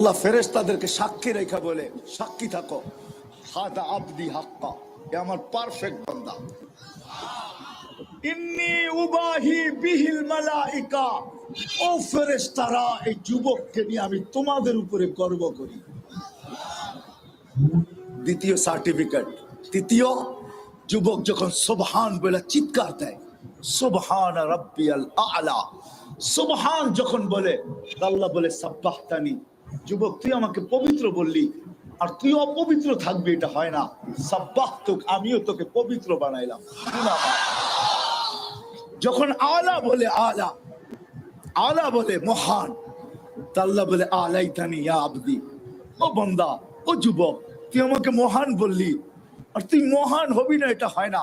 আল্লাহ ফেরেশতাদেরকে সাক্ষী রেখা বলে, সাক্ষী থাকো। হাদা হাক্কা, এ আমার পারফেক্ট ইন্নি উবাহি বিহিল মালাইকা, ও এই যুবককে নিয়ে আমি তোমাদের উপরে গর্ব করি। দ্বিতীয় সার্টিফিকেট তৃতীয়, যুবক যখন সুবহান বলে চিৎকার দেয়, সুবহান রাব্বিয়াল আলা, সুবহান যখন বলে, আল্লাহ বলে, সাব্বাহতানি যুবক, তুই আমাকে পবিত্র বললি, আর তুই অপবিত্র থাকবি, এটা হয় না। সাব্বাহ তোকে, আমিও তোকে পবিত্র বানাইলাম। যখন আলা বলে আলা আলা বলে মহান তা আল্লাহ বলে আলাই তানি আবদি। ও বন্দা, ও যুবক, তুই আমাকে মহান বললি, আর তুই মহান হবি না, এটা হয় না।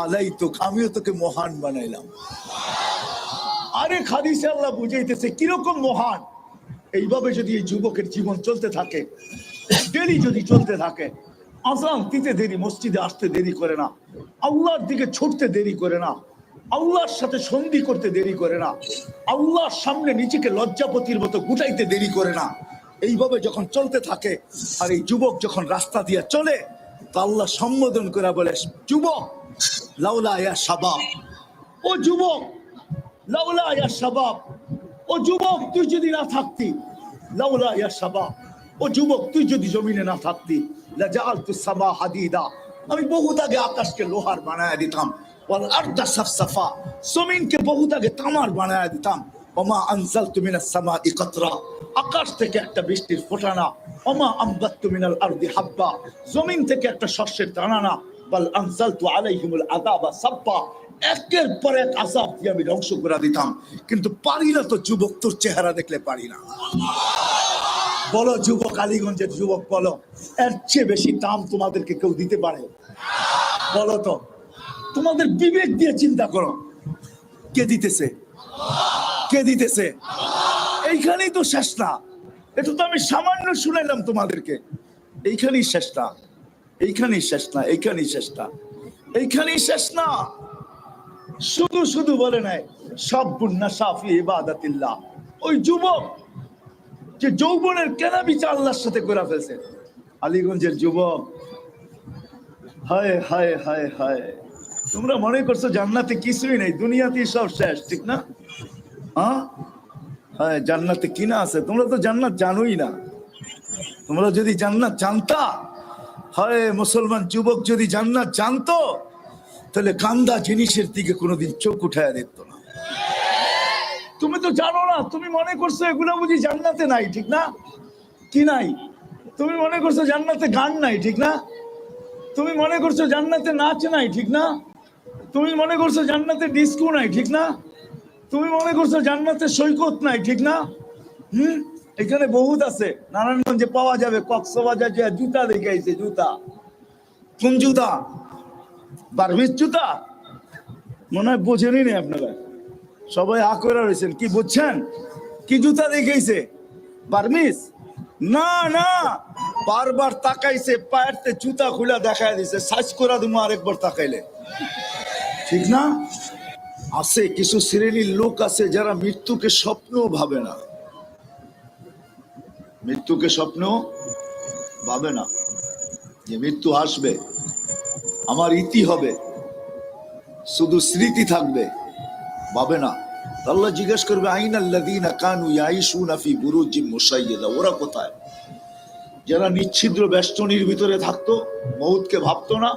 আলাই তো আমিও তোকে মহান বানাইলাম। আরে খাদিসে আল্লাহ বুঝাইতেছে, কীরকম মহান? এইভাবে যদি এই যুবকের জীবন চলতে থাকে দেরি যদি চলতে থাকে, আজান দিতে দেরি, মসজিদে আসতে দেরি করে না, আল্লাহর দিকে ছুটতে দেরি করে না, আল্লাহর সাথে সন্ধি করতে দেরি করে না, আল্লাহর সামনে নিজেকে লজ্জাপতির মতো গুটাইতে দেরি করে না, এইভাবে যখন চলতে থাকে আর এই যুবক যখন রাস্তা দিয়ে চলে, তা আল্লাহ সম্বোধন করে বলে, যুবক, লাউলা সাবাব ও যুবক, লাউলা সাবাব ও যুবক, তুই যদি না থাকতি, লাউলা ইয়া সাবাব ও যুবক, তুই যদি জমিনে না থাকতি লাজালতু সামা হাদিদা। আমি বহুত আগে আকাশকে লোহার বানায় দিতাম, ওয়াল আরদা সাফসাফা, জমিনকে বহুত আগে তামার বানায় দিতাম, ওমা আনজালতু মিনাস সামাই কাতরা। আকাশ থেকে একটা বৃষ্টির ফোঁটানা, ওমা আমবাত্তু মিনাল আরদি হাব্বা। জমিন থেকে একটা শস্যের দানা না বাল আনজালতু আলাইহিমুল আযাবা সাব্বা। একের পর এক আযাব দিয়ে আমি ধ্বংস করে দিতাম। কিন্তু পারি না তো যুবক, তোর চেহারা দেখলে পারি না। বলো যুবক আলীগঞ্জের যুবক, বলো, এর চেয়ে বেশি দাম তোমাদেরকে কেউ দিতে পারে? বলো তো, তোমাদের বিবেক দিয়ে চিন্তা করো। কে দিতেছে? কে দিতেছে? এইখানেই তো শেষ না। এটা তো আমি সামান্য শুনাইলাম তোমাদেরকে। এইখানেই শেষ না। এইখানেই শেষ না। এইখানেই শেষ না। এইখানেই শেষ না। শুধু শুধু বলে নাই বুন্না সাফি, ইবাদাতিল্লাহ। ওই যুবক যে যৌবনের কেনা বিচার আল্লাহর সাথে করে ফেলছে। আলীগঞ্জের যুবক, হায় হায় হায় হায়। তোমরা মনে করছ জান্নাতে কিছুই নেই, দুনিয়াতেই সব শেষ, ঠিক না? হ্যাঁ হ্যাঁ জান্নাতে কি না আছে? তোমরা তো জান্নাত জানোই না। তোমরা যদি জান্নাত জানতা, হয়, মুসলমান যুবক যদি জান্নাত জানতো তাহলে কান্দা জিনিসের দিকে কোনোদিন চোখ উঠায় দেখতো না। তুমি তো জানো না, তুমি মনে করছ এগুলো বুঝি জান্নাতে নাই, ঠিক না? কি নাই? তুমি মনে করছ জান্নাতে গান নাই, ঠিক না? তুমি মনে করছ জান্নাতে নাচ নাই, ঠিক না? তুমি মনে করছ জান্নাতে ডিস্কো নাই, ঠিক না? তুমি মনে করছ জান্নাতে সৈকত নাই, ঠিক না? হুম? এখানে বহুত আছে। নারায়ণগঞ্জে পাওয়া যাবে, কক্সবাজার জুতা দেখে আইছে জুতা। কোন জুতা? বার্মিস জুতা? মনে হয় বোঝেনি না আপনারা। সবাই আ করে রয়েছেন কি বুঝছেন? কি জুতা দেখাইছে? বার্মিস না না। বারবার তাকাইছে পায়েরতে জুতা খুলে দেখায় দিছে। সাইজ করা দিমু আরেকবার তাকাইলে। ঠিক না? আছে কিছু শ্রেণির লোক আছে যারা মৃত্যুকে স্বপ্ন ভাবে না। মৃত্যুকে স্বপ্ন ভাবে না। যে মৃত্যু আসবে আমার ইতি হবে। শুধু স্মৃতি থাকবে, ভাবে না। আল্লাহ জিজ্ঞেস করবে, আইন আল্লাদিনা কানু ইয়াইশুনা ফি বুরুজিম মুসাইয়্যিদা ওরা কোথায়? যারা নিচ্ছিদ্র বেষ্টনীর ভিতরে থাকতো মৌতকে ভাবতো না,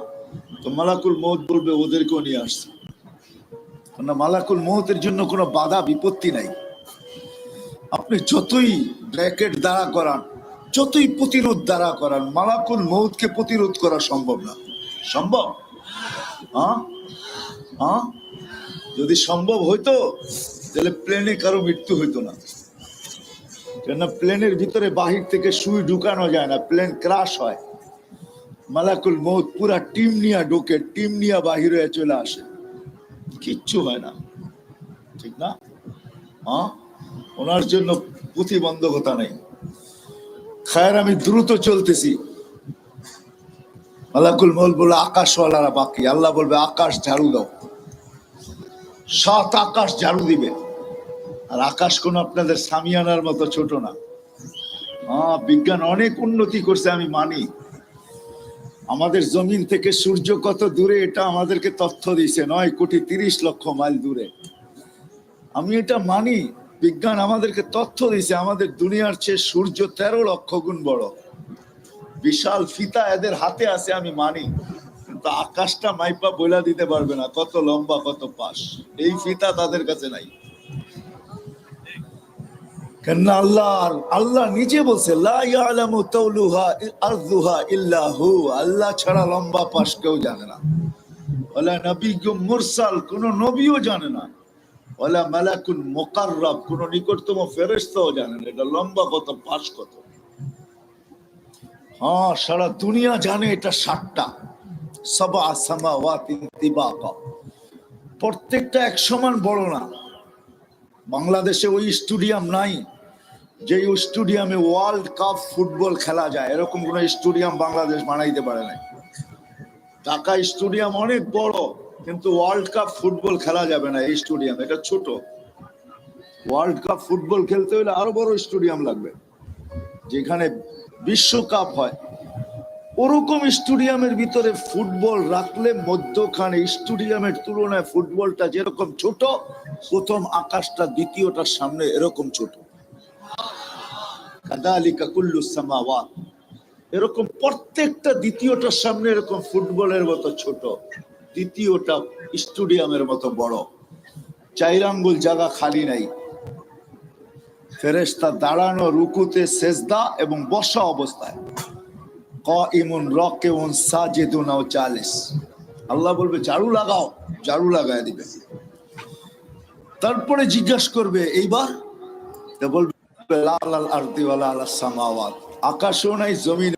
তো মালাকুল মৌত বলবে, ওদেরকেও নিয়ে আসছে। না মালাকুল মৌতের জন্য কোনো বাধা, বিপত্তি নাই। আপনি যতই ব্র্যাকেট দ্বারা করান, যতই প্রতিরোধ দ্বারা করান, মালাকুল মৌতকে প্রতিরোধ করা সম্ভব না। সম্ভব? হ্যাঁ? হ্যাঁ? যদি সম্ভব হইতো, তাহলে প্লেনে কারও মৃত্যু হইতো না। কেন প্লেনের ভিতরে বাহির থেকে সুই ঢুকানো যায় না, প্লেন ক্রাশ হয়। মালাকুল মৌত পুরা টিম নিয়ে ঢোকে, টিম নিয়ে বাহির হয়ে চলে আসে। কিচ্ছু হয় না। ঠিক না? হ্যাঁ? ওনার জন্য প্রতিবন্ধকতা নেই। খায়ের, আমি দ্রুত চলতেছি। মালাকুল মৌল বলে আকাশওয়ালারা বাকি। আল্লাহ বলবে, আকাশ ঝাড়ু দাও। সাত আকাশ ঝাড়ু দিবে। আর আকাশ কোন আপনাদের সামিয়ানার মতো ছোট না। বিজ্ঞান অনেক উন্নতি করছে, আমি মানি। আমাদের জমিন থেকে সূর্য কত দূরে, এটা আমাদেরকে তথ্য দিছে নয় কোটি তিরিশ লক্ষ মাইল দূরে। আমি এটা মানি। বিজ্ঞান আমাদেরকে তথ্য দিছে আমাদের দুনিয়ার চেয়ে সূর্য তেরো লক্ষ গুণ বড়। বিশাল ফিতা এদের হাতে আছে, আমি মানি। কিন্তু আকাশটা মাইপা বইলা দিতে পারবে না, কত লম্বা, কত পাশ। এই ফিতা তাদের কাছে নাই। কেননা আল্লাহ আল্লাহ নিজে বলছে আল্লাহ ছাড়া লম্বা পাশ কেউ জানে না। ওলা নবী মুরসাল, কোন নবীও জানে না। ওলা মালাকুন মুকাররাব, কোন নিকটতম ফেরেশতাও জানে না, এটা লম্বা কত, পাশ কত। হ্যাঁ সারা দুনিয়া জানে এটা সাতটা। সবা সামাওয়াতি তিবাকা। প্রত্যেকটা এক সমান বড় না। বাংলাদেশে ওই স্টুডিয়াম নাই যে স্টেডিয়ামে ওয়ার্ল্ড কাপ ফুটবল খেলা যায়। এরকম কোন স্টেডিয়াম বাংলাদেশ বানাইতে পারে নাই। ঢাকা স্টেডিয়াম অনেক বড়, কিন্তু ওয়ার্ল্ড কাপ ফুটবল খেলা যাবে না এই স্টেডিয়াম, এটা ছোট। ওয়ার্ল্ড কাপ ফুটবল খেলতে হলে আরও বড় স্টেডিয়াম লাগবে। যেখানে বিশ্বকাপ হয়। ওরকম স্টেডিয়ামের ভিতরে ফুটবল রাখলে মধ্যখানে স্টেডিয়ামের তুলনায় ফুটবলটা যেরকম ছোট, প্রথম আকাশটা, দ্বিতীয়টার সামনে এরকম ছোট। এরকম প্রত্যেকটা দ্বিতীয়টার সামনে এরকম ফুটবলের মতো ছোট, দ্বিতীয়টা স্টেডিয়ামের মতো বড়। চাইর আঙ্গুল জায়গা খালি নাই। ফেরেশতা দাঁড়ানো রুকুতে সেজদা এবং বসা অবস্থায়। ক ইমুন ইমন রকেউন সাজেদুন চালিস আল্লাহ বলবে, ঝাড়ু লাগাও, ঝাড়ু লাগায় দিবে। তারপরে জিজ্ঞাসা করবে, এইবার? বলবে লাল আল আরদি আল্লাহ আলা সামাওয়াত। আকাশও নাই জমিন